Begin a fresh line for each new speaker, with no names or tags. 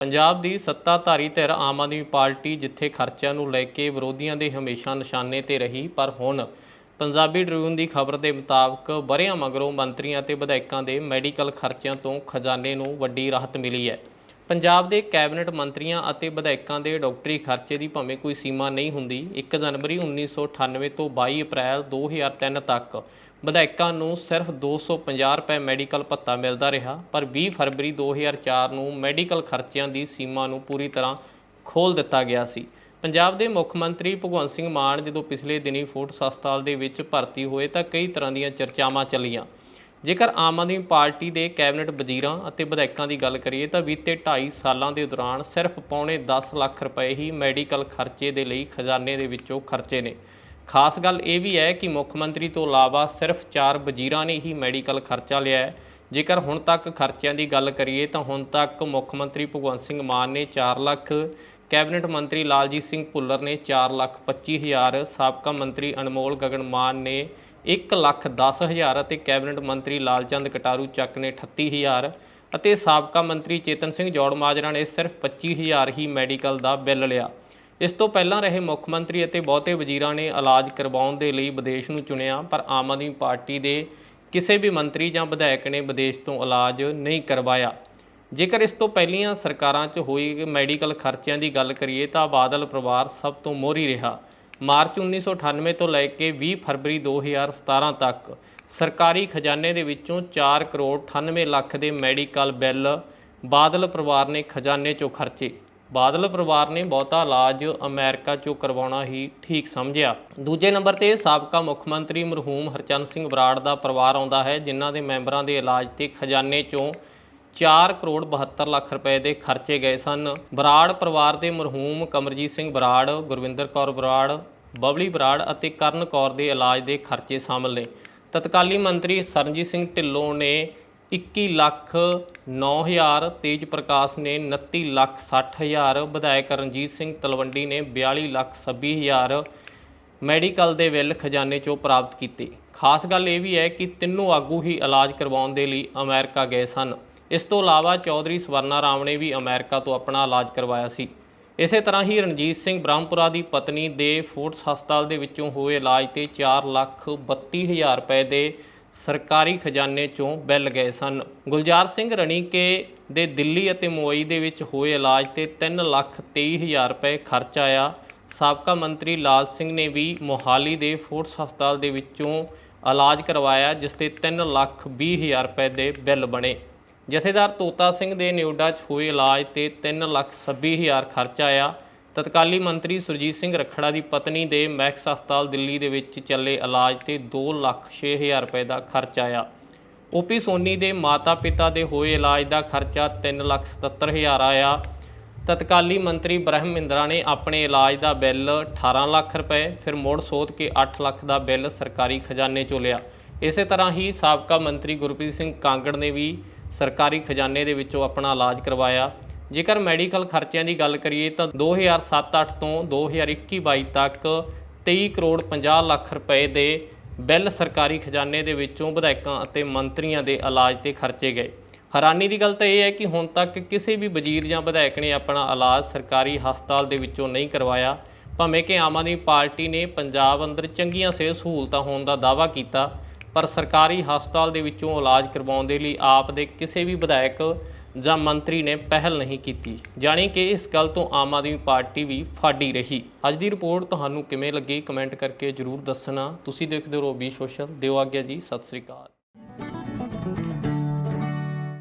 ਪੰਜਾਬ ਦੀ ਸੱਤਾਧਾਰੀ ਧਿਰ ਆਮ ਆਦਮੀ ਪਾਰਟੀ ਜਿੱਥੇ ਖਰਚਿਆਂ ਨੂੰ ਲੈ ਕੇ ਵਿਰੋਧੀਆਂ ਦੇ ਹਮੇਸ਼ਾ ਨਿਸ਼ਾਨੇ ਤੇ ਰਹੀ, ਪਰ ਹੁਣ ਪੰਜਾਬੀ ਟ੍ਰਿਬਿਊਨ ਦੀ ਖਬਰ ਦੇ ਮੁਤਾਬਕ ਬਰਿਆਂ ਮਗਰੋਂ ਮੰਤਰੀਆਂ ਤੇ ਵਿਧਾਇਕਾਂ ਦੇ ਮੈਡੀਕਲ ਖਰਚਿਆਂ ਤੋਂ ਖਜ਼ਾਨੇ ਨੂੰ ਵੱਡੀ ਰਾਹਤ ਮਿਲੀ ਹੈ। ਪੰਜਾਬ ਦੇ ਕੈਬਨਿਟ ਮੰਤਰੀਆਂ ਅਤੇ ਵਿਧਾਇਕਾਂ ਦੇ ਡਾਕਟਰੀ ਖਰਚੇ ਦੀ ਭਾਵੇਂ ਕੋਈ ਸੀਮਾ ਨਹੀਂ ਹੁੰਦੀ 1 ਜਨਵਰੀ 1998 ਤੋਂ 22 ਅਪ੍ਰੈਲ 2003 ਤੱਕ ਵਿਧਾਇਕਾਂ ਨੂੰ ਸਿਰਫ 250 ਰੁਪਏ ਮੈਡੀਕਲ ਭੱਤਾ ਮਿਲਦਾ ਰਿਹਾ, ਪਰ 20 ਫਰਵਰੀ 2004 ਨੂੰ ਮੈਡੀਕਲ ਖਰਚਿਆਂ ਦੀ ਸੀਮਾ ਨੂੰ ਪੂਰੀ ਤਰ੍ਹਾਂ ਖੋਲ ਦਿੱਤਾ ਗਿਆ ਸੀ। ਪੰਜਾਬ ਦੇ ਮੁੱਖ ਮੰਤਰੀ ਭਗਵੰਤ ਸਿੰਘ ਮਾਨ ਜਦੋਂ ਪਿਛਲੇ ਦਿਨੀ ਫੋਰਟਸ ਹਸਪਤਾਲ ਦੇ ਵਿੱਚ ਭਰਤੀ ਹੋਏ ਤਾਂ ਕਈ ਤਰ੍ਹਾਂ ਦੀਆਂ ਚਰਚਾਵਾਂ ਚੱਲੀਆਂ। ਜੇਕਰ ਆਮ ਆਦਮੀ ਪਾਰਟੀ ਦੇ ਕੈਬਨਿਟ ਵਜ਼ੀਰਾਂ ਅਤੇ ਵਿਧਾਇਕਾਂ ਦੀ ਗੱਲ ਕਰੀਏ ਤਾਂ ਬੀਤੇ 2.5 ਸਾਲਾਂ ਦੇ ਦੌਰਾਨ ਸਿਰਫ ਪੌਣੇ 10 ਲੱਖ ਰੁਪਏ ਹੀ ਮੈਡੀਕਲ ਖਰਚੇ ਦੇ ਲਈ ਖਜ਼ਾਨੇ ਦੇ ਵਿੱਚੋਂ ਖਰਚੇ ਨੇ। ਖਾਸ ਗੱਲ ਇਹ ਵੀ ਹੈ ਕਿ ਮੁੱਖ ਮੰਤਰੀ ਤੋਂ ਇਲਾਵਾ ਸਿਰਫ 4 ਵਜ਼ੀਰਾਂ ਨੇ ਹੀ ਮੈਡੀਕਲ ਖਰਚਾ ਲਿਆ ਹੈ। ਜੇਕਰ ਹੁਣ ਤੱਕ ਖਰਚਿਆਂ ਦੀ ਗੱਲ ਕਰੀਏ ਤਾਂ ਹੁਣ ਤੱਕ ਮੁੱਖ ਮੰਤਰੀ ਭਗਵੰਤ ਸਿੰਘ ਮਾਨ ਨੇ 4 ਲੱਖ, ਕੈਬਨਿਟ ਮੰਤਰੀ ਲਾਲਜੀਤ ਸਿੰਘ ਭੁੱਲਰ ਨੇ 4 ਲੱਖ 25 ਹਜ਼ਾਰ, ਸਾਬਕਾ ਮੰਤਰੀ ਅਨਮੋਲ ਗਗਨ ਮਾਨ ਨੇ 1 ਲੱਖ 10 ਹਜ਼ਾਰ ਅਤੇ ਕੈਬਨਿਟ ਮੰਤਰੀ ਲਾਲਚੰਦ ਕਟਾਰੂ ਚੱਕ ਨੇ 38 ਹਜ਼ਾਰ ਅਤੇ ਸਾਬਕਾ ਮੰਤਰੀ ਚੇਤਨ ਸਿੰਘ ਜੌੜ ਮਾਜਰਾ ਨੇ ਸਿਰਫ 25 ਹਜ਼ਾਰ ਹੀ ਮੈਡੀਕਲ ਦਾ ਬਿੱਲ ਲਿਆ। ਇਸ ਤੋਂ ਪਹਿਲਾਂ ਰਹੇ ਮੁੱਖ ਮੰਤਰੀ ਅਤੇ ਬਹੁਤੇ ਵਜ਼ੀਰਾਂ ਨੇ ਇਲਾਜ ਕਰਵਾਉਣ ਦੇ ਲਈ ਵਿਦੇਸ਼ ਨੂੰ ਚੁਣਿਆ, ਪਰ ਆਮ ਆਦਮੀ ਪਾਰਟੀ ਦੇ ਕਿਸੇ ਵੀ ਮੰਤਰੀ ਜਾਂ ਵਿਧਾਇਕ ਨੇ ਵਿਦੇਸ਼ ਤੋਂ ਇਲਾਜ ਨਹੀਂ ਕਰਵਾਇਆ। ਜੇਕਰ ਇਸ ਤੋਂ ਪਹਿਲੀਆਂ ਸਰਕਾਰਾਂ 'ਚ ਹੋਈ ਮੈਡੀਕਲ ਖਰਚਿਆਂ ਦੀ ਗੱਲ ਕਰੀਏ ਤਾਂ ਬਾਦਲ ਪਰਿਵਾਰ ਸਭ ਤੋਂ ਮੋਹਰੀ ਰਿਹਾ। ਮਾਰਚ 1998 ਤੋਂ ਲੈ ਕੇ 20 ਫਰਵਰੀ 2017 ਤੱਕ ਸਰਕਾਰੀ ਖਜ਼ਾਨੇ ਦੇ ਵਿੱਚੋਂ 4 ਕਰੋੜ 98 ਲੱਖ ਦੇ ਮੈਡੀਕਲ ਬਿੱਲ ਬਾਦਲ ਪਰਿਵਾਰ ਨੇ ਖਜ਼ਾਨੇ 'ਚੋਂ ਖਰਚੇ। ਬਾਦਲ ਪਰਿਵਾਰ ਨੇ ਬਹੁਤਾ ਇਲਾਜ ਅਮਰੀਕਾ 'ਚੋਂ ਕਰਵਾਉਣਾ ਹੀ ਠੀਕ ਸਮਝਿਆ। ਦੂਜੇ ਨੰਬਰ ਤੇ ਸਾਬਕਾ ਮੁੱਖ ਮੰਤਰੀ ਮਰਹੂਮ ਹਰਚੰਦ ਸਿੰਘ ਬਰਾੜ ਦਾ ਪਰਿਵਾਰ ਆਉਂਦਾ ਹੈ, ਜਿਨ੍ਹਾਂ ਦੇ ਮੈਂਬਰਾਂ ਦੇ ਇਲਾਜ ਤੇ ਖਜ਼ਾਨੇ 'ਚੋਂ 4 ਕਰੋੜ 72 ਲੱਖ ਰੁਪਏ ਦੇ ਖਰਚੇ ਗਏ ਸਨ। ਬਰਾੜ ਪਰਿਵਾਰ ਦੇ ਮਰਹੂਮ ਕਮਰਜੀਤ ਸਿੰਘ ਬਰਾੜ ਗੁਰਵਿੰਦਰ ਕੌਰ ਬਰਾੜ ਬਬਲੀ ਬਰਾੜ ਅਤੇ ਕਰਨ ਕੌਰ ਦੇ ਇਲਾਜ ਦੇ ਖਰਚੇ ਸ਼ਾਮਲ ਨੇ। ਤਤਕਾਲੀ ਮੰਤਰੀ ਸਰਨਜੀਤ ਸਿੰਘ ਢਿੱਲੋਂ ਨੇ 21 ਲੱਖ 9000 ਤੇਜ ਪ੍ਰਕਾਸ਼ ਨੇ 29 ਲੱਖ 60000 ਵਿਧਾਇਕ ਰਣਜੀਤ ਸਿੰਘ ਤਲਵੰਡੀ ਨੇ 42 ਲੱਖ 26000 ਮੈਡੀਕਲ ਦੇ ਬਿੱਲ ਖਜ਼ਾਨੇ 'ਚੋਂ ਪ੍ਰਾਪਤ ਕੀਤੇ। ਖਾਸ ਗੱਲ ਇਹ ਵੀ ਹੈ ਕਿ ਤਿੰਨੋਂ ਆਗੂ ਹੀ ਇਲਾਜ ਕਰਵਾਉਣ ਦੇ ਲਈ ਅਮਰੀਕਾ ਗਏ ਸਨ। ਇਸ ਤੋਂ ਇਲਾਵਾ ਚੌਧਰੀ ਸਵਰਨਾ ਰਾਮ ਨੇ ਵੀ ਅਮਰੀਕਾ ਤੋਂ ਆਪਣਾ ਇਲਾਜ ਕਰਵਾਇਆ ਸੀ। ਇਸੇ ਤਰ੍ਹਾਂ ਹੀ ਰਣਜੀਤ ਸਿੰਘ ਬ੍ਰਹਮਪੁਰਾ ਦੀ ਪਤਨੀ ਦੇ ਫੋਰਟਸ ਹਸਪਤਾਲ ਦੇ ਵਿੱਚੋਂ ਹੋਏ ਇਲਾਜ ਤੇ 4 ਲੱਖ 32 ਹਜ਼ਾਰ ਰੁਪਏ ਦੇ ਸਰਕਾਰੀ ਖਜ਼ਾਨੇ 'ਚੋਂ ਬਿੱਲ ਗਏ ਸਨ। ਗੁਲਜ਼ਾਰ ਸਿੰਘ ਰਣੀਕੇ ਦੇ ਦਿੱਲੀ ਅਤੇ ਮੁੰਬਈ ਦੇ ਵਿੱਚ ਹੋਏ ਇਲਾਜ ਤੇ 3 ਲੱਖ 23 ਹਜ਼ਾਰ ਰੁਪਏ ਖਰਚ ਆਇਆ। ਸਾਬਕਾ ਮੰਤਰੀ ਲਾਲ ਸਿੰਘ ਨੇ ਵੀ ਮੋਹਾਲੀ ਦੇ ਫੋਰਸ ਹਸਪਤਾਲ ਦੇ ਵਿੱਚੋਂ ਇਲਾਜ ਕਰਵਾਇਆ, ਜਿਸ ਤੇ 3 ਲੱਖ 20 ਹਜ਼ਾਰ ਰੁਪਏ ਦੇ ਬਿੱਲ ਬਣੇ। ਜਥੇਦਾਰ ਤੋਤਾ ਸਿੰਘ ਦੇ ਨਿਊਡਾ 'ਚ ਹੋਏ ਇਲਾਜ ਤੇ 3 ਲੱਖ 26 ਹਜ਼ਾਰ ਖਰਚ ਆਇਆ। ਤਤਕਾਲੀ ਮੰਤਰੀ ਸੁਰਜੀਤ ਸਿੰਘ ਰਖੜਾ ਦੀ ਪਤਨੀ ਦੇ ਮੈਕਸ ਹਸਪਤਾਲ ਦਿੱਲੀ ਦੇ ਵਿੱਚ ਚੱਲੇ ਇਲਾਜ ਤੇ 2 ਲੱਖ 6 ਹਜ਼ਾਰ ਰੁਪਏ ਦਾ ਖਰਚ ਆਇਆ। ਓਪੀ ਸੋਨੀ ਦੇ ਮਾਤਾ-ਪਿਤਾ ਦੇ ਹੋਏ ਇਲਾਜ ਦਾ ਖਰਚਾ 3 ਲੱਖ 77 ਹਜ਼ਾਰ ਆਇਆ। ਤਤਕਾਲੀ ਮੰਤਰੀ ਬ੍ਰਹਮ ਇੰਦਰਾ ਨੇ ਆਪਣੇ ਇਲਾਜ ਦਾ ਬਿੱਲ 18 ਲੱਖ ਰੁਪਏ, ਫਿਰ ਮੋੜ ਸੋਧ ਕੇ 8 ਲੱਖ ਦਾ ਬਿੱਲ ਸਰਕਾਰੀ ਖਜ਼ਾਨੇ ਚੋਂ ਲਿਆ। ਇਸੇ ਤਰ੍ਹਾਂ ਹੀ ਸਾਬਕਾ ਮੰਤਰੀ ਗੁਰਪ੍ਰੀਤ ਸਿੰਘ ਕਾਂਗੜ ਨੇ ਵੀ ਸਰਕਾਰੀ ਖਜ਼ਾਨੇ ਦੇ ਵਿੱਚੋਂ ਆਪਣਾ ਇਲਾਜ ਕਰਵਾਇਆ। ਜੇਕਰ ਮੈਡੀਕਲ ਖਰਚਿਆਂ ਦੀ ਗੱਲ ਕਰੀਏ ਤਾਂ 2007-8 ਤੋਂ 2021-22 ਤੱਕ 23 ਕਰੋੜ 50 ਲੱਖ ਰੁਪਏ ਦੇ ਬਿੱਲ ਸਰਕਾਰੀ ਖਜ਼ਾਨੇ ਦੇ ਵਿੱਚੋਂ ਵਿਧਾਇਕਾਂ ਅਤੇ ਮੰਤਰੀਆਂ ਦੇ ਇਲਾਜ ਤੇ ਖਰਚੇ ਗਏ। ਹੈਰਾਨੀ ਦੀ ਗੱਲ ਤਾਂ ਇਹ ਹੈ ਕਿ ਹੁਣ ਤੱਕ ਕਿਸੇ ਵੀ ਵਜ਼ੀਰ ਜਾਂ ਵਿਧਾਇਕ ਨੇ ਆਪਣਾ ਇਲਾਜ ਸਰਕਾਰੀ ਹਸਪਤਾਲ ਦੇ ਵਿੱਚੋਂ ਨਹੀਂ ਕਰਵਾਇਆ। ਭਾਵੇਂ ਕਿ ਆਮ ਆਦਮੀ ਪਾਰਟੀ ਨੇ ਪੰਜਾਬ ਅੰਦਰ ਚੰਗੀਆਂ ਸਿਹਤ ਸਹੂਲਤਾਂ ਹੋਣ ਦਾ ਦਾਅਵਾ ਕੀਤਾ, ਪਰ ਸਰਕਾਰੀ ਹਸਪਤਾਲ ਦੇ ਵਿੱਚੋਂ ਇਲਾਜ ਕਰਵਾਉਣ ਦੇ ਲਈ ਆਪ ਦੇ ਕਿਸੇ ਵੀ ਵਿਧਾਇਕ ਜਾਂ ਮੰਤਰੀ ਨੇ ਪਹਿਲ ਨਹੀਂ ਕੀਤੀ, ਜਾਣੀ ਕਿ ਇਸ ਗੱਲ ਤੋਂ ਆਮ ਆਦਮੀ ਪਾਰਟੀ ਵੀ ਫਾਡੀ ਰਹੀ। ਅੱਜ ਦੀ ਰਿਪੋਰਟ ਤੁਹਾਨੂੰ ਕਿਵੇਂ ਲੱਗੀ, ਕਮੈਂਟ ਕਰਕੇ ਜਰੂਰ ਦੱਸਣਾ। ਤੁਸੀਂ ਦੇਖਦੇ ਰਹੋ ਬੀ ਸੋਸ਼ਲ ਦਿਓ ਆਗਿਆ ਜੀ, ਸਤਿ ਸ੍ਰੀ ਅਕਾਲ।